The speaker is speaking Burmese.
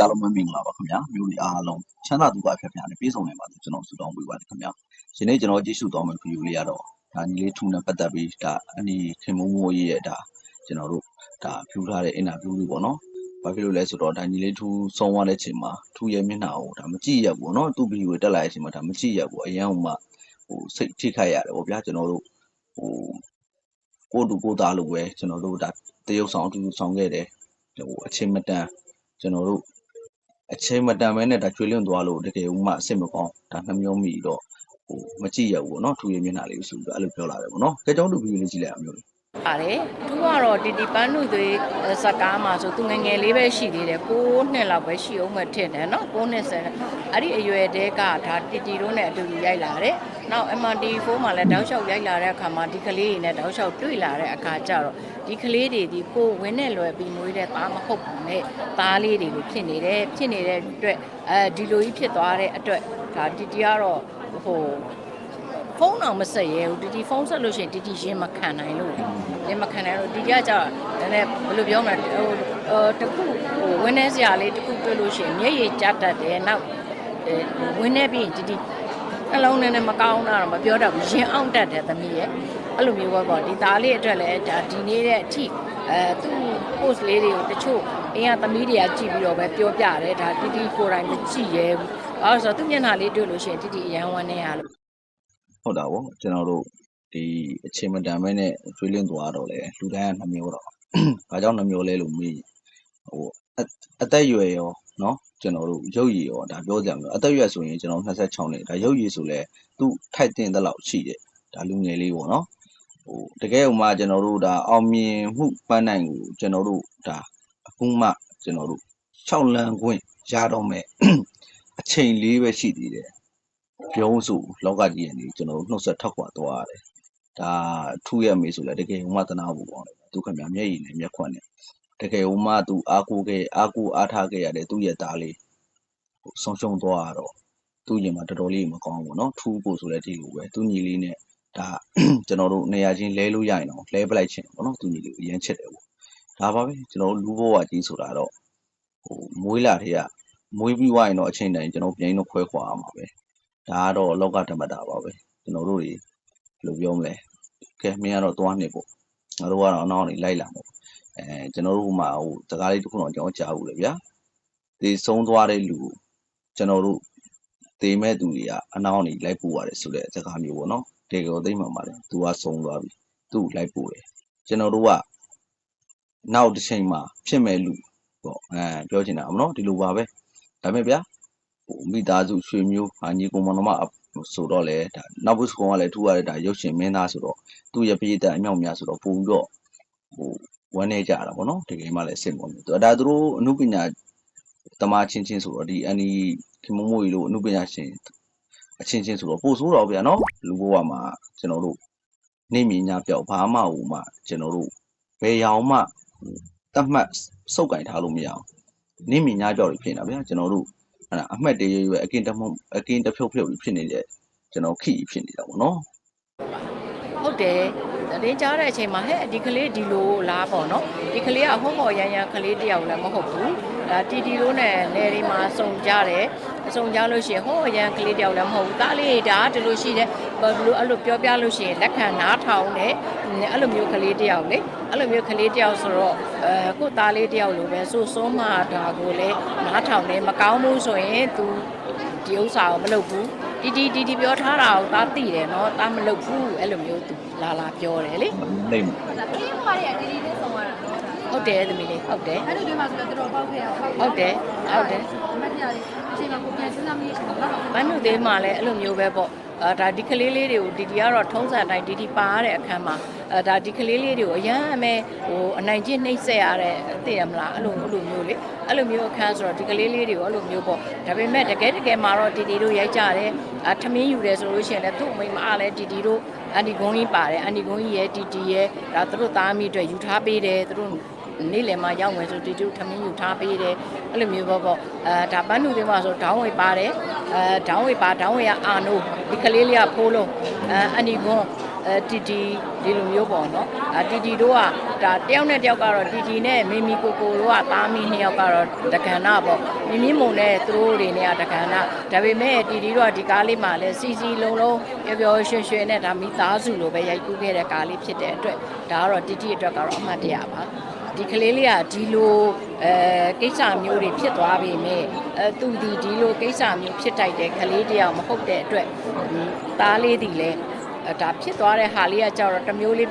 အားလုံးပဲမင်္ဂလာပါခင်ဗျာမျိုးတွေအားလုံးချမ်းသာဒုက္ခဖြတ်ဖြားနဲ့ပြည့်စုံနိုင်ပါစေကျွန်တော်ဆုတောင်းပေးပါတယ်ခင်ဗျာယနေ့ကျွန်တော်ကြည့်ရှုသွားမယ့်ဗီဒီယိုလေးကတော့ဒါညီလေးထူနဲ့ပတ်သက်ပြီးဒါအနီခင်မိုးမိုးရေးရဲ့ဒါကျွန်တော်တို့ဒါဖြူထားတဲ့အင်တာဗျူးလေးပေါ့နော်ဘာဖြစ်လို့လဲဆိုတော့ဒါညီလေးထူဆုံးသွားတဲ့အချိန်မှာထူရဲ့မျက်နှာကိုဒါမကြည့်ရဘူးနော်သူ့ဗီဒီယိုတက်လာတဲ့အချိန်မှာဒါမကြည့်ရဘူးအရန်ဟိုမှဟိုစိတ်ထိခိုက်ရတယ်ပေါ့ဗျာကျွန်တော်တို့ဟိုကိုတူကိုသားလို့ပဲကျွန်တော်တို့ဒါတရုပ်ဆောင်အတူတူဆောင်ခဲ့တယ်ဟိုအချိန်မတန်ကျွန်တော်တို့ အချိန်မတန်မဲနဲ့ဒါကျွေးလွင့်သွားလို့တကယ်ဦးမှအဆင်မကောင်းဒါနှမျိုးမိတော့ဟိုမကြည့်ရဘူးပေါ့နော်ထူရမျက်နှာလေးဆိုပြီးတော့အဲ့လိုပြောလာတယ်ပေါ့နော်ကဲကြောင်းတူဗီဒီယိုလေးကြည့်လိုက်အောင်မျိုးလေးပါတယ်သူကတော့တီတီပန်းနုသွေးဇက်ကားမှာဆိုသူငယ်ငယ်လေးပဲရှိသေးတယ်6နှစ်လောက်ပဲရှိအောင်မှထင်တယ်နော်6နှစ်ဆယ်အဲ့ဒီအရွယ်တဲကဒါတီတီတို့နဲ့အတူတူရိုက်လာတယ် နောက် MRT4 မှာလည်းတောက်လျှောက်ရိုက်လာတဲ့အခါမှာဒီကလေးတွေနဲ့တောက်လျှောက်တွေ့လာတဲ့အခါကျတော့ဒီကလေးတွေဒီကိုဝင်းနဲ့လွယ်ပြီးမွေးတဲ့သားမဟုတ်ဘူးနဲ့သားလေးတွေလိုဖြစ်နေတယ်ဖြစ်နေတဲ့အတွက်အဲဒီလိုကြီးဖြစ်သွားတဲ့အတွက်ဒါတီတီကတော့ဟိုဖုန်းအောင်မဆက်ရဲဘူးတီတီဖုန်းဆက်လို့ရှိရင်တီတီရင်မခံနိုင်လို့လေရင်မခံနိုင်လို့တီတီကကြာနည်းနည်းဘယ်လိုပြောမလဲဟိုဟိုတခုဟိုဝင်းနေစရာလေးတခုတွေ့လို့ရှိရင်မျက်ရည်ကျတတ်တယ်နောက်အဲဝင်းနေပြီးရင်တီတီ အလုံးနဲ့နဲ့မကောင်းတာတော့မပြောတတ်ဘူးရင်အောင်တတ်တယ်သမီးရဲ့အဲ့လိုမျိုးပဲပေါ့ဒီသားလေးအတွက်လည်းဒါဒီနေ့တဲ့အထိအဲသူ့ post လေးတွေကိုတချို့အင်းကသမီးတွေကကြည့်ပြီးတော့ပဲပြောပြတယ်ဒါတီတီကိုယ်တိုင်မကြည့်ရဲဘူးအဲ့ဒါဆိုတော့သူ့မျက်နှာလေးတွေ့လို့ရှိရင်တီတီအရန်ဝမ်းနေရလို့ဟုတ်တာဗောကျွန်တော်တို့ဒီအချိန်မတန်မဲနဲ့ကျွေးလွင့်သွားတော့လေလူတိုင်းကနှမျိုးတော့ဘာကြောင့်နှမျိုးလဲလို့မေးဟိုအအသက်အရွယ်ရော နော်ကျွန်တော်တို့ရုပ်ရည်ရောဒါပြောကြမှာအသက်အရွယ်ဆိုရင်ကျွန်တော်26နှစ်ဒါရုပ်ရည်ဆိုလဲသူ့ထိုက်တင်တဲ့လောက်ရှိတယ်ဒါလူငယ်လေးပေါ့နော်ဟိုတကယ်ဥမာကျွန်တော်တို့ဒါအောင်မြင်မှုပန်းနိုင်ကိုကျွန်တော်တို့ဒါအခုမှကျွန်တော်တို့6လမ်းခွင့်ရတော့မဲ့အချိန်လေးပဲရှိသေးတယ်ပြုံးစုလောကကြီးကနေကျွန်တော်တို့နှုတ်ဆက်ထောက်ခွာသွားရတယ်ဒါထူရမေဆိုလဲတကယ်ဥမာတနာဖို့ပေါ့လေသူခင်ဗျာမျက်ရည်နဲ့မျက်ခွန်းနဲ့ တကယ်ဥမာသူအားကိုးခဲ့အားကိုးအားထားခဲ့ရတဲ့သူ့ရဲ့သားလေးဟိုဆုံးရှုံးသွားရတော့သူ့ရင်မှာတော်တော်လေးမကောင်းဘူးเนาะထူဖို့ဆိုလဲဒီလိုပဲသူညီလေးနဲ့ဒါ ကျွန်တော်တို့နေရာချင်းလဲလို့ရရင်တော့လဲပလိုက်ချင်တယ်ပေါ့နော်သူညီလေးကိုအရင်ချစ်တယ်ပေါ့ဒါပါပဲကျွန်တော်တို့လူဘဝကြီးဆိုတာတော့ဟိုမွေးလာတဲ့ကမွေးပြီးွားရင်တော့အချိန်တိုင်းကျွန်တော်ပြိုင်တော့ခွဲခွာရမှာပဲဒါကတော့လောကဓမ္မတာပါပဲကျွန်တော်တို့တွေဘယ်လိုပြောမလဲကဲမင်းကတော့သွားနေပေါ့ငါတို့ကတော့အနောက်နေလိုက်လာပေါ့ အဲကျွန်တော်တို့ဟိုမှာဟိုစကားလေးတစ်ခုတော့ကျွန်တော်ကြားဘူးလေဗျာဒီဆုံးသွားတဲ့လူကိုကျွန်တော်တို့တေမဲ့သူတွေကအနောက်နေလိုက်ပို့ရတယ်ဆိုတဲ့စကားမျိုးပေါ့နော်တကယ်ကိုသိမှန်ပါတယ်သူကဆုံးသွားပြီသူ့ကိုလိုက်ပို့တယ်ကျွန်တော်တို့ကနောက်တစ်ချိန်မှာဖြစ်မဲ့လူပေါ့အဲပြောချင်တာမနော်ဒီလိုပါပဲဒါပေမဲ့ဗျာဟိုမိသားစုရွှေမျိုးဟာညီကောင်မတော်မဆိုတော့လေဒါနောက်ဘုစကောင်ကလည်းထူရတဲ့ဒါရုပ်ရှင်မင်းသားဆိုတော့သူ့ရဲ့ပြည်သက်အမြောက်များဆိုတော့ပုံပြီးတော့ ဟိုဝမ်းနေကြတာပေါ့နော်တကယ်မှလည်းစိတ်ဝင်တယ်ဒါသူတို့အမှုပညာတမားချင်းချင်းဆိုတော့ဒီအန်ဒီခင်မမိုးကြီးလို့အမှုပညာရှင်အချင်းချင်းဆိုတော့ပို့ဆိုးတော့ဗျာနော်လူဘဝမှာကျွန်တော်တို့နေမြင်ညပြောက်ဘာမှဟိုမှကျွန်တော်တို့ဘယ်ရောင်မှတတ်မှတ်စုပ်ကင်ထားလို့မရအောင်နေမြင်ညပြောက်တွေဖြစ်နေတာဗျာကျွန်တော်တို့အဲ့ဒါအမှတ်တရရွယ်အကင်တမအကင်တဖြုတ်ဖြုတ်ဖြစ်နေတဲ့ကျွန်တော်ခီဖြစ်နေတာပေါ့နော်ဟုတ်တယ် တရင်ကြားတဲ့အချိန်မှာဟဲ့ဒီကလေးဒီလိုလားပေါ့နော်ဒီကလေးကဟောဟောရမ်းရမ်းကလေးတယောက်လည်းမဟုတ်ဘူးဒါတီတီလို့နဲ့နေဒီမှာစုံကြတယ်အစုံကြလို့ရှိရင်ဟောရမ်းကလေးတယောက်လည်းမဟုတ်ဘူးသားလေးဒါဒီလိုရှိတယ်ဘယ်လိုအဲ့လိုပြောပြလို့ရှိရင်လက်ခံနားထောင်တယ်အဲ့လိုမျိုးကလေးတယောက်လေအဲ့လိုမျိုးကလေးတယောက်ဆိုတော့အဲကို့သားလေးတယောက်လိုပဲစိုးစိုးမှဒါကိုလည်းနားထောင်တယ်မကောင်းဘူးဆိုရင် तू ဒီဥစ္စာကိုမလုပ်ဘူး တီတီတီတီပြောထားတာကိုသားသိတယ်နော်သားမလုပ်ဘူးအဲ့လိုမျိုးသူလာလာပြောတယ်လေလိမ့်ဒါကလေးဘွားတွေကဒီဒီလေးဆုံးသွားတာနော်ဟုတ်တယ်သမီးလေးဟုတ်တယ်အဲ့လိုတွေမှာဆိုတော့တော်တော်ပေါက်ခဲ့အောင်ဟုတ်တယ်ဟုတ်တယ်အမတရားလေးအချိန်မှာကိုပြန်စဉ်းစားမိရချင်းတော့ဘန်းနုသေးမှလည်းအဲ့လိုမျိုးပဲပေါ့အာဒါဒီကလေးလေးတွေကိုဒီဒီကတော့ထုံးစံတိုင်းဒီဒီပါရတဲ့အခန်းမှာ အဲဒါဒီကလေးလေးတွေကိုအရန်အမဲဟိုအနိုင်ကျင့်နှိမ့်ဆက်ရတဲ့သိရမလားအဲ့လိုအဲ့လိုမျိုးလေအဲ့လိုမျိုးအခန်းဆိုတော့ဒီကလေးလေးတွေကိုအဲ့လိုမျိုးပေါ့ဒါပေမဲ့တကယ်တကယ်မှာတော့ဒီဒီတို့ရိုက်ကြတယ်အထမင်းယူတယ်ဆိုလို့ရှိရင်လည်းသူ့အမိမအားလဲဒီဒီတို့အန်ဒီဂုံးကြီးပါတယ်အန်ဒီဂုံးကြီးရဲ့ဒီဒီရဲ့ဒါသူတို့သားမိအတွက်ယူထားပေးတယ်သူတို့နေ့လယ်မှာရောက်မယ်ဆိုဒီတို့ထမင်းယူထားပေးတယ်အဲ့လိုမျိုးပေါ့ပေါ့အဲဒါပန်းနုသေးမှာဆိုဒေါင်းဝေပါတယ်အဲဒေါင်းဝေပါဒေါင်းဝေကအာနိုဒီကလေးလေးကဖိုးလုံးအဲအန်ဒီကွန် အဲတီတီဒီလိုမျိုးပေါ့နော်အတီတီတို့ကဒါတယောက်နဲ့တယောက်ကတော့တီတီနဲ့မိမီကိုကိုတို့ကသားမီးနှစ်ယောက်ကတော့တက္ကနာပေါ့မိမိမုံနဲ့သူတို့တွေနဲ့ကတက္ကနာဒါပေမဲ့တီတီတို့ကဒီကားလေးမှာလဲစီစီလုံးလုံးပျော်ပျော်ရွှင်ရွှင်နဲ့ဒါမိသားစုလိုပဲရိုက်ကူးခဲ့တဲ့ကားလေးဖြစ်တဲ့အတွက်ဒါကတော့တီတီအတွက်ကတော့အမှတ်တရပါဒီကလေးလေးကဒီလိုအဲကိစ္စမျိုးတွေဖြစ်သွားပြီမဲ့အဲသူဒီဒီလိုကိစ္စမျိုးဖြစ်တိုက်တဲ့ကလေးတယောက်မဟုတ်တဲ့အတွက်ဟွန်းသားလေးဒီလဲအဲ ဒါဖြစ်သွားတဲ့ဟာလေးကကြတော့တစ်မျိုးလေးဖြစ်